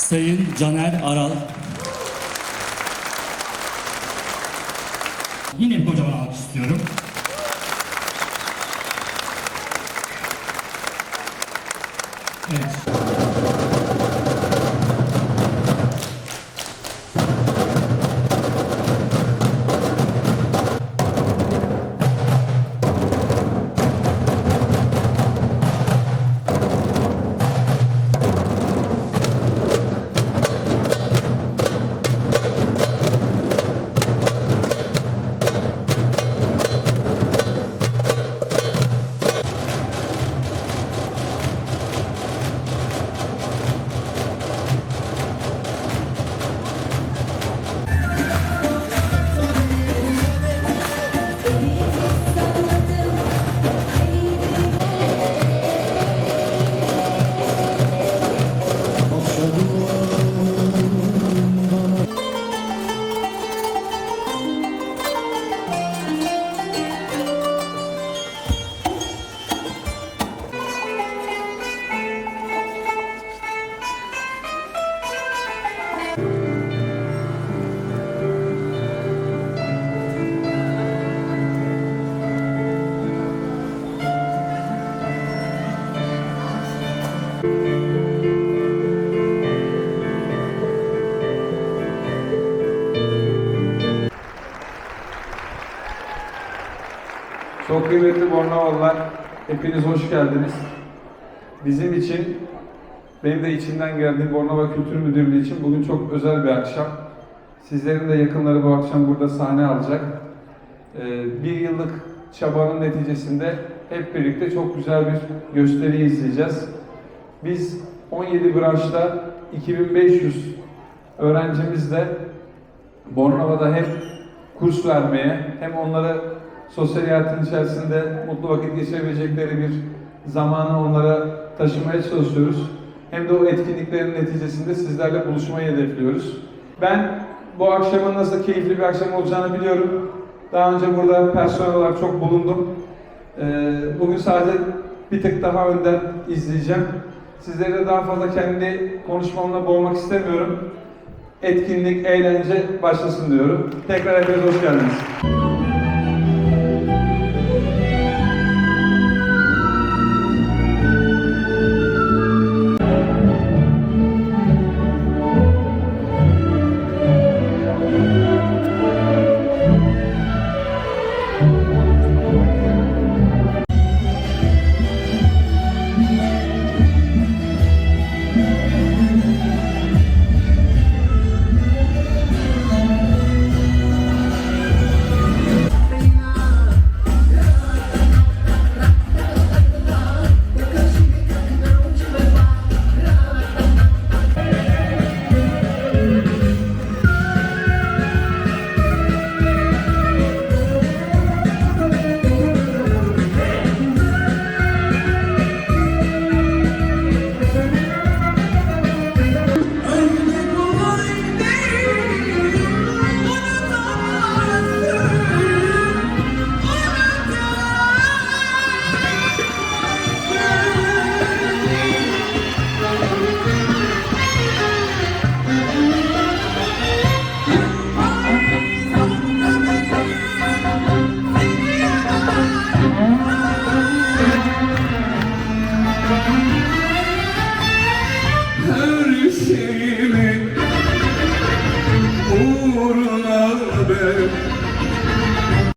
Sayın Caner Aral. Yine kocaman alkış istiyorum. Evet. Çok kıymetli Bornavalılar, hepiniz hoş geldiniz. Bizim için, benim de içinden geldiğim Bornova Kültür Müdürlüğü için bugün çok özel bir akşam. Sizlerin de yakınları bu akşam burada sahne alacak. Ee, bir yıllık çabanın neticesinde hep birlikte çok güzel bir gösteri izleyeceğiz. Biz 17 branşta 2500 öğrencimizle Bornova'da hem kurs vermeye hem onları sosyal hayatın içerisinde mutlu vakit geçirebilecekleri bir zamanı onlara taşımaya çalışıyoruz. Hem de o etkinliklerin neticesinde sizlerle buluşmayı hedefliyoruz. Ben bu akşamın nasıl keyifli bir akşam olacağını biliyorum. Daha önce burada personel olarak çok bulundum. Ee, Bugün sadece bir tık daha önden izleyeceğim. Sizleri de daha fazla kendi konuşmamla boğmak istemiyorum. Etkinlik, eğlence başlasın diyorum. Tekrar hepiniz hoş geldiniz.